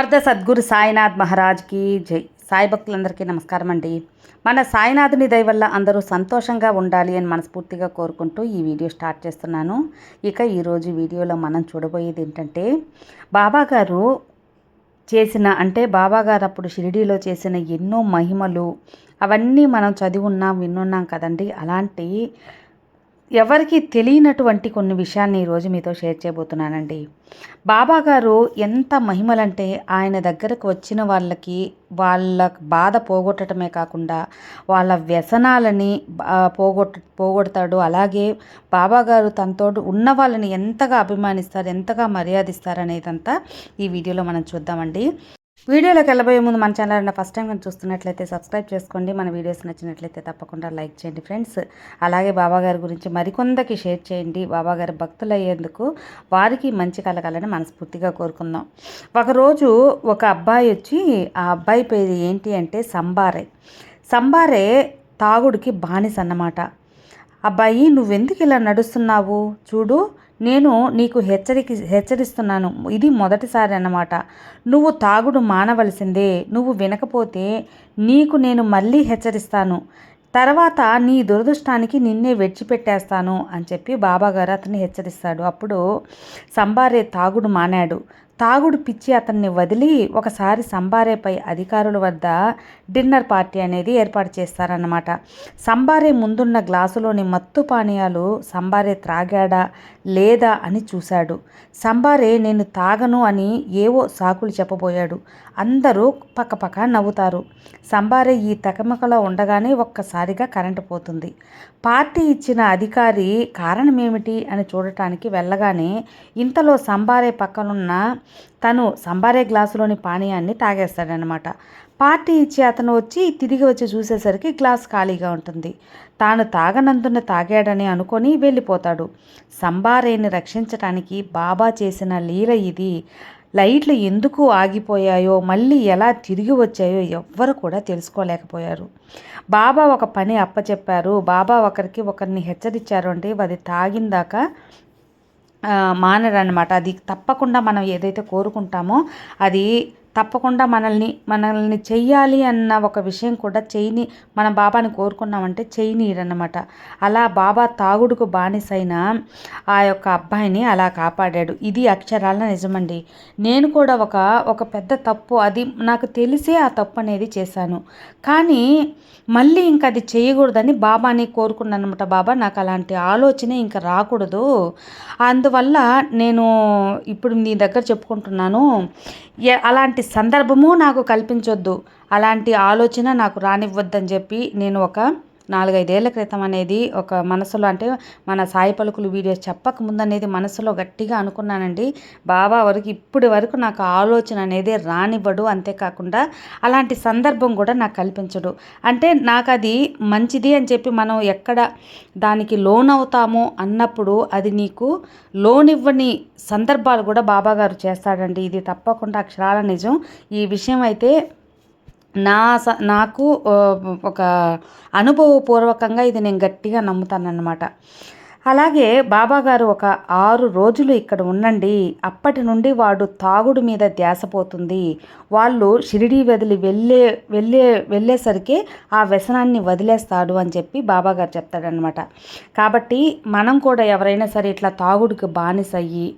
అర్ధ సద్గురు సాయినాథ్ మహారాజ్కి జై. సాయి భక్తులందరికీ నమస్కారం అండి. మన సాయినాథుని దయ వల్ల అందరూ సంతోషంగా ఉండాలి అని మనస్ఫూర్తిగా కోరుకుంటూ ఈ వీడియో స్టార్ట్ చేస్తున్నాను. ఇక ఈరోజు వీడియోలో మనం చూడబోయేది ఏంటంటే బాబా గారు చేసిన అంటే బాబా గారు అప్పుడు షిరిడీలో చేసిన ఎన్నో మహిమలు అవన్నీ మనం చదివి ఉన్నాం విన్నున్నాం కదండి. అలాంటి ఎవరికి తెలియనటువంటి కొన్ని విషయాన్ని ఈరోజు మీతో షేర్ చేయబోతున్నానండి. బాబా గారు ఎంత మహిమలంటే ఆయన దగ్గరకు వచ్చిన వాళ్ళకి వాళ్ళ బాధ పోగొట్టడమే కాకుండా వాళ్ళ వ్యసనాలని పోగొట్ట పోగొడతాడు. అలాగే బాబా గారు తనతోడు ఉన్న వాళ్ళని ఎంతగా అభిమానిస్తారు ఎంతగా మర్యాదిస్తారు అనేదంతా ఈ వీడియోలో మనం చూద్దామండి. వీడియోలోకి వెళ్ళబోయే ముందు మన ఛానల్ ఫస్ట్ టైం కానీ చూస్తున్నట్లయితే సబ్స్క్రైబ్ చేసుకోండి. మన వీడియోస్ నచ్చినట్లయితే తప్పకుండా లైక్ చేయండి ఫ్రెండ్స్ అలాగే బాబాగారి గురించి మరికొందరికి షేర్ చేయండి. బాబాగారి భక్తులు అయ్యేందుకు వారికి మంచి కలగాలని మనస్ఫూర్తిగా కోరుకుందాం. ఒకరోజు ఒక అబ్బాయి వచ్చి ఆ అబ్బాయి పేరు ఏంటి అంటే సంబారే. సంబారే తాగుడికి బానిస అన్నమాట అబ్బాయి నువ్వెందుకు ఇలా నడుస్తున్నావు? చూడు నేను నీకు హెచ్చరికి హెచ్చరిస్తున్నాను. ఇది మొదటిసారి అన్నమాట. నువ్వు తాగుడు మానవలసిందే. నువ్వు వినకపోతే నీకు నేను మళ్ళీ హెచ్చరిస్తాను. తర్వాత నీ దురదృష్టానికి నిన్నే విడిచిపెట్టేస్తాను అని చెప్పి బాబాగారు అతన్ని హెచ్చరిస్తాడు. అప్పుడు సంబారే తాగుడు మానాడు. తాగుడు పిచ్చి అతన్ని వదిలి ఒకసారి సంబారేపై అధికారుల వద్ద డిన్నర్ పార్టీ అనేది ఏర్పాటు చేస్తారన్నమాట. సంబారే ముందున్న గ్లాసులోని మత్తు పానీయాలు సంబారే త్రాగాడా లేదా అని చూశాడు. సంబారే నేను తాగను అని ఏవో సాకులు చెప్పబోయాడు. అందరూ పక్కపక్క నవ్వుతారు. సంబారే ఈ తకమకలో ఉండగానే ఒక్కసారిగా కరెంటు పోతుంది. పార్టీ ఇచ్చిన అధికారి కారణమేమిటి అని చూడటానికి వెళ్ళగానే ఇంతలో సంబారే పక్కనున్న తను సంబారే గ్లాసులోని పానీయాన్ని తాగేస్తాడనమాట. పార్టీ ఇచ్చి అతను వచ్చి తిరిగి వచ్చి చూసేసరికి గ్లాస్ ఖాళీగా ఉంటుంది. తాను తాగనందున తాగాడని అనుకొని వెళ్ళిపోతాడు. సంబారేని రక్షించటానికి బాబా చేసిన లీల ఇది. లైట్లు ఎందుకు ఆగిపోయాయో మళ్ళీ ఎలా తిరిగి వచ్చాయో ఎవ్వరు కూడా తెలుసుకోలేకపోయారు. బాబా ఒక పని అప్పచెప్పారు. బాబా ఒకరికి ఒకరిని హెచ్చరించారు అంటే అది తాగిందాక మానరనమాట అది తప్పకుండా మనం ఏదైతే కోరుకుంటామో అది తప్పకుండా మనల్ని మనల్ని చెయ్యాలి అన్న ఒక విషయం కూడా చేయని మన బాబాని కోరుకున్నామంటే చేయనీరన్నమాట అలా బాబా తాగుడుకు బానిసైన ఆ యొక్క అబ్బాయిని అలా కాపాడాడు. ఇది అక్షరాల నిజమండి. నేను కూడా ఒక ఒక పెద్ద తప్పు అది నాకు తెలిసే ఆ తప్పు అనేది చేశాను. కానీ మళ్ళీ ఇంక అది చేయకూడదని బాబాని కోరుకున్నాను అనమాట బాబా. నాకు అలాంటి ఆలోచన ఇంకా రాకూడదు. అందువల్ల నేను ఇప్పుడు నీ దగ్గర చెప్పుకుంటున్నాను. అలాంటి సందర్భము నాకు కల్పించొద్దు. అలాంటి ఆలోచన నాకు రానివ్వద్దని చెప్పి నేను ఒక నాలుగైదేళ్ళ క్రితం అనేది ఒక మనసులో అంటే మన సాయి పలుకులు వీడియోస్ చెప్పక ముందు అనేది మనసులో గట్టిగా అనుకున్నానండి. బాబా వరకు ఇప్పటి వరకు నాకు ఆలోచన అనేది రానివ్వడు అంతేకాకుండా అలాంటి సందర్భం కూడా నాకు కల్పించడు. అంటే నాకు అది మంచిది అని చెప్పి మనం ఎక్కడ దానికి లోన్ అవుతామో అన్నప్పుడు అది నీకు లోన్ ఇవ్వని సందర్భాలు కూడా బాబా గారు చేస్తాడండి. ఇది తప్పకుండా అక్షరాల నిజం. ఈ విషయం అయితే నా స నాకు ఒక అనుభవపూర్వకంగా ఇది నేను గట్టిగా నమ్ముతానన్నమాట. అలాగే బాబాగారు ఒక ఆరు రోజులు ఇక్కడ ఉండండి అప్పటి నుండి వాడు తాగుడు మీద ధ్యాస పోతుంది. వాళ్ళు షిరిడీ వదిలి వెళ్ళే వెళ్ళే వెళ్ళేసరికి ఆ వ్యసనాన్ని వదిలేస్తాడు అని చెప్పి బాబాగారు చెప్తాడనమాట కాబట్టి మనం కూడా ఎవరైనా సరే ఇట్లా తాగుడికి బానిసయ్యి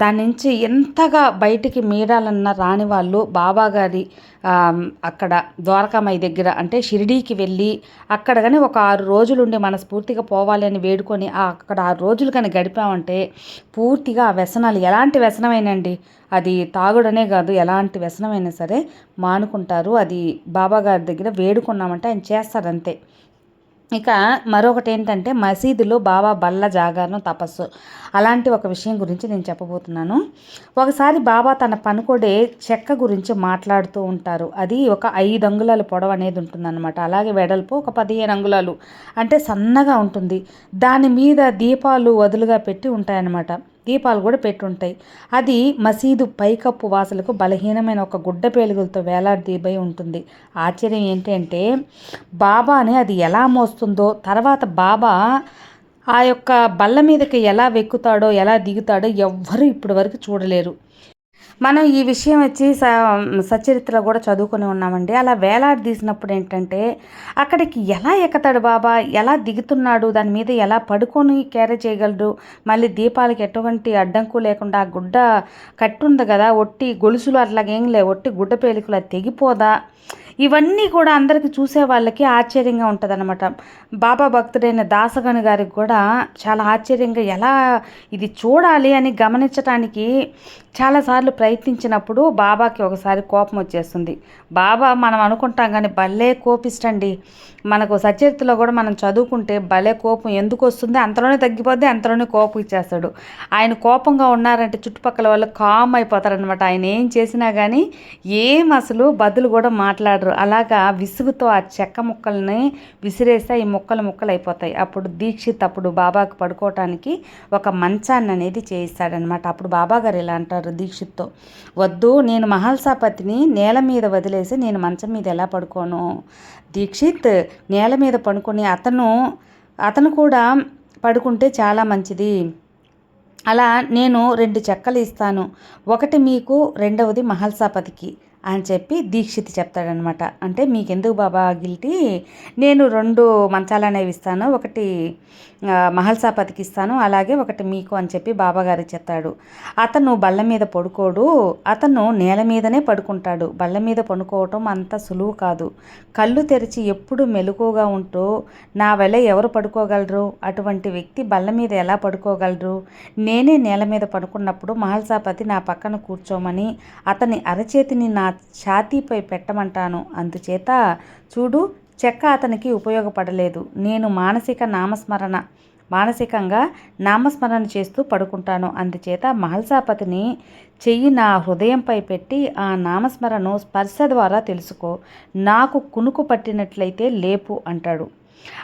దాని నుంచి ఎంతగా బయటికి మీడాలన్నా రాని వాళ్ళు బాబాగారి అక్కడ ద్వారకామయ్య దగ్గర అంటే షిరిడీకి వెళ్ళి అక్కడ కానీ ఒక ఆరు రోజులుండి మనస్ఫూర్తిగా పోవాలి అని వేడుకొని అక్కడ ఆరు రోజులు కానీ గడిపామంటే పూర్తిగా ఆ వ్యసనాలు ఎలాంటి వ్యసనమైనండి? అది తాగుడనే కాదు ఎలాంటి వ్యసనమైనా సరే మానుకుంటారు. అది బాబాగారి దగ్గర వేడుకున్నామంటే ఆయన చేస్తారు అంతే ఇక మరొకటి ఏంటంటే మసీదులో బాబా బల్ల జాగారం తపస్సు. అలాంటి ఒక విషయం గురించి నేను చెప్పబోతున్నాను. ఒకసారి బాబా తన పనుకొడే చెక్క గురించి మాట్లాడుతూ ఉంటారు. అది ఒక ఐదు అంగుళాల పొడవు అనేది ఉంటుందన్నమాట. అలాగే వెడల్పు ఒక పదిహేను అంగుళాలు అంటే సన్నగా ఉంటుంది. దాని మీద దీపాలు వదులుగా పెట్టి ఉంటాయన్నమాట. దీపాలు కూడా పెట్టుంటాయి. అది మసీదు పైకప్పు వాసులకు బలహీనమైన ఒక గుడ్డ పేలుగులతో వేలాడదీబై ఉంటుంది. ఆశ్చర్యం ఏంటంటే బాబాని అది ఎలా మోస్తుందో తర్వాత బాబా ఆ యొక్క బల్ల మీదకి ఎలా వెక్కుతాడో ఎలా దిగుతాడో ఎవ్వరూ ఇప్పటి వరకు చూడలేరు. మనం ఈ విషయం వచ్చి స సచరిత్రలో కూడా చదువుకొని ఉన్నామండి. అలా వేలాడి తీసినప్పుడు ఏంటంటే అక్కడికి ఎలా ఎక్కుతాడు బాబా? ఎలా దిగుతున్నాడు? దాని మీద ఎలా పడుకొని క్యారీ చేయగలడు? మళ్ళీ దీపాలకి ఎటువంటి అడ్డంకు లేకుండా ఆ గుడ్డ కట్టుంది కదా ఒట్టి గొలుసులు అట్లాగేం లే ఒట్టి గుడ్డ పేలికలు తెగిపోదా? ఇవన్నీ కూడా అందరికి చూసే వాళ్ళకి ఆశ్చర్యంగా ఉంటుంది అనమాట బాబా భక్తుడైన దాసగణి గారికి కూడా చాలా ఆశ్చర్యంగా ఎలా ఇది చూడాలి అని గమనించడానికి చాలాసార్లు ప్రయత్నించినప్పుడు బాబాకి ఒకసారి కోపం వచ్చేస్తుంది. బాబా మనం అనుకుంటాం కానీ భలే కోపిస్టండి మనకు సచరిత్రలో కూడా మనం చదువుకుంటే భలే కోపం ఎందుకు వస్తుంది? అంతలోనే తగ్గిపోద్ది అంతలోనే కోపం ఇచ్చేస్తాడు ఆయన కోపంగా ఉన్నారంటే చుట్టుపక్కల వాళ్ళు కామ్ అయిపోతారనమాట ఆయన ఏం చేసినా కానీ ఏం అసలు బదులు కూడా మాట్లాడరు. అలాగా విసుగుతో ఆ చెక్క ముక్కల్ని విసిరేస్తే ఈ ముక్కలు ముక్కలు అయిపోతాయి అప్పుడు దీక్షిత్ అప్పుడు బాబాకు పడుకోవటానికి ఒక మంచాన్ని అనేది చేయిస్తాడనమాట అప్పుడు బాబా గారు ఇలా అంటారు. దీక్షిత్తో. వద్దు నేను మహల్సాపతిని నేల మీద వదిలేసి నేను మంచం మీద ఎలా పడుకోను? దీక్షిత్ నేల మీద పడుకొని అతను అతను కూడా పడుకుంటే చాలా మంచిది. అలా నేను రెండు చెక్కలు ఇస్తాను. ఒకటి మీకు రెండవది మహల్సాపతికి. అని చెప్పి దీక్షిత్ చెప్తాడనమాట. అంటే మీకు ఎందుకు బాబా గిల్టీ? నేను రెండు మంచాలు అనేవి ఇస్తాను ఒకటి మహల్సాపతికి ఇస్తాను అలాగే ఒకటి మీకు అని చెప్పి బాబాగారు చెప్తాడు. అతను బల్ల మీద పడుకోడు అతను నేల మీదనే పడుకుంటాడు. బల్ల మీద పడుకోవటం అంత సులువు కాదు. కళ్ళు తెరిచి ఎప్పుడు మెలకుగా ఉంటూ నా వల్ల ఎవరు పడుకోగలరు? అటువంటి వ్యక్తి బల్ల మీద ఎలా పడుకోగలరు? నేనే నేల మీద పడుకున్నప్పుడు మహల్సాపతి నా పక్కన కూర్చోమని అతని అరచేతిని నా ఛాతీపై పెట్టమంటాను. అందుచేత చూడు చెక్క అతనికి ఉపయోగపడలేదు. నేను మానసిక నామస్మరణ మానసికంగా నామస్మరణ చేస్తూ పడుకుంటాను. అందుచేత మహల్సాపతిని చెయ్యి నా హృదయంపై పెట్టి ఆ నామస్మరణను స్పర్శ ద్వారా తెలుసుకో. నాకు కునుకు పట్టినట్లయితే లేపు అంటాడు.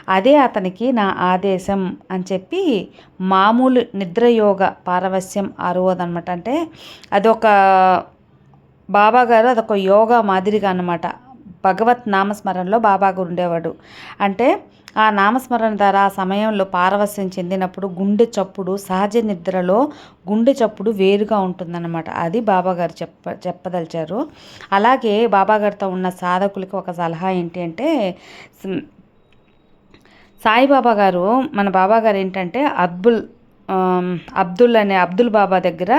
అదే అతనికి నా ఆదేశం అని చెప్పి మామూలు నిద్రయోగ పారవస్యం ఆరువదనమాట. అంటే అదొక బాబాగారు అదొక యోగా మాదిరిగా అనమాట భగవత్ నామస్మరణలో బాబాగారు ఉండేవాడు. అంటే ఆ నామస్మరణ ద్వారా ఆ సమయంలో పారవస్యం చెందినప్పుడు గుండె చప్పుడు సహజ నిద్రలో గుండె చప్పుడు వేరుగా ఉంటుందన్నమాట. అది బాబాగారు చెప్ప చెప్పదలిచారు. అలాగే బాబాగారితో ఉన్న సాధకులకి ఒక సలహా ఏంటి అంటే సాయిబాబా గారు మన బాబాగారు ఏంటంటే అబ్దుల్ అబ్దుల్ అనే అబ్దుల్ బాబా దగ్గర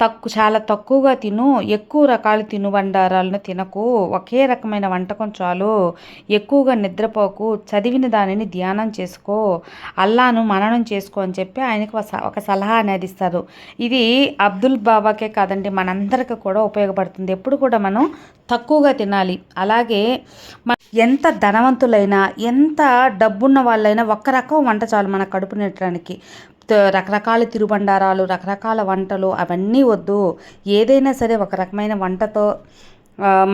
తక్కు చాలా తక్కువగా తిను ఎక్కువ రకాల తినుబండారాలను తినకు. ఒకే రకమైన వంటకం చాలు. ఎక్కువగా నిద్రపోకు. చదివిన దానిని ధ్యానం చేసుకో. అల్లాను మననం చేసుకో అని చెప్పి ఆయనకు ఒక సలహా అనేది ఇస్తారు. ఇది అబ్దుల్ బాబాకే కాదండి మనందరికీ కూడా ఉపయోగపడుతుంది. ఎప్పుడు కూడా మనం తక్కువగా తినాలి. అలాగే ఎంత ధనవంతులైనా ఎంత డబ్బున్న వాళ్ళైనా ఒక్క రకం వంట చాలు మన కడుపు నిట్టడానికి రకరకాల తిరుబండారాలు రకరకాల వంటలు అవన్నీ వద్దు. ఏదైనా సరే ఒక రకమైన వంటతో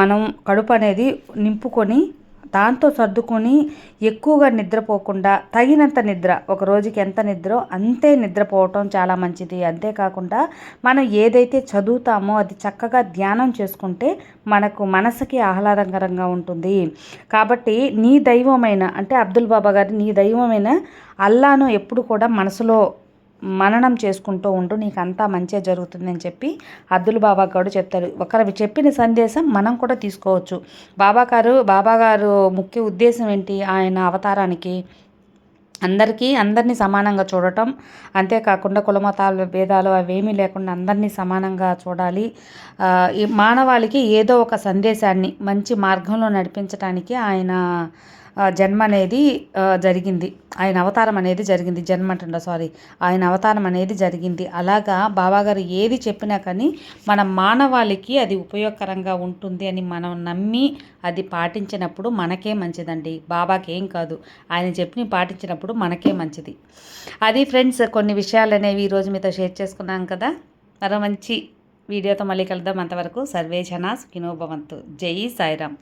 మనం కడుపు అనేది నింపుకొని దాంతో సర్దుకొని ఎక్కువగా నిద్రపోకుండా తగినంత నిద్ర ఒక రోజుకి ఎంత నిద్రో అంతే నిద్రపోవటం చాలా మంచిది. అంతేకాకుండా మనం ఏదైతే చదువుతామో అది చక్కగా ధ్యానం చేసుకుంటే మనకు మనసుకి ఆహ్లాదకరంగా ఉంటుంది. కాబట్టి నీ దైవమైన అంటే అబ్దుల్ బాబా గారి నీ దైవమైన అల్లాను ఎప్పుడు కూడా మనసులో మననం చేసుకుంటూ ఉంటూ నీకంతా మంచిగా జరుగుతుందని చెప్పి అబ్దుల్ బాబా గారు చెప్తారు. ఒకరు చెప్పిన సందేశం మనం కూడా తీసుకోవచ్చు. బాబా గారు బాబా గారు ముఖ్య ఉద్దేశం ఏంటి? ఆయన అవతారానికి అందరికీ అందరినీ సమానంగా చూడటం అంతేకాకుండా కులమతాలు భేదాలు అవేమీ లేకుండా అందరినీ సమానంగా చూడాలి. ఈ మానవాళికి ఏదో ఒక సందేశాన్ని మంచి మార్గంలో నడిపించడానికి ఆయన జన్మ అనేది జరిగింది. ఆయన అవతారం అనేది జరిగింది. జన్మ అంటుండ సారీ ఆయన అవతారం అనేది జరిగింది. అలాగా బాబాగారు ఏది చెప్పినా కానీ మన మానవాళికి అది ఉపయోగకరంగా ఉంటుంది అని మనం నమ్మి అది పాటించినప్పుడు మనకే మంచిదండి. బాబాకి ఏం కాదు. ఆయన చెప్పి పాటించినప్పుడు మనకే మంచిది. అది ఫ్రెండ్స్ కొన్ని విషయాలు అనేవి ఈరోజు మీతో షేర్ చేసుకున్నాం కదా. మరో మంచి వీడియోతో మళ్ళీ కలుద్దాం అంతవరకు. సర్వే జనా సుఖినోభవంతు జై సాయిరామ్.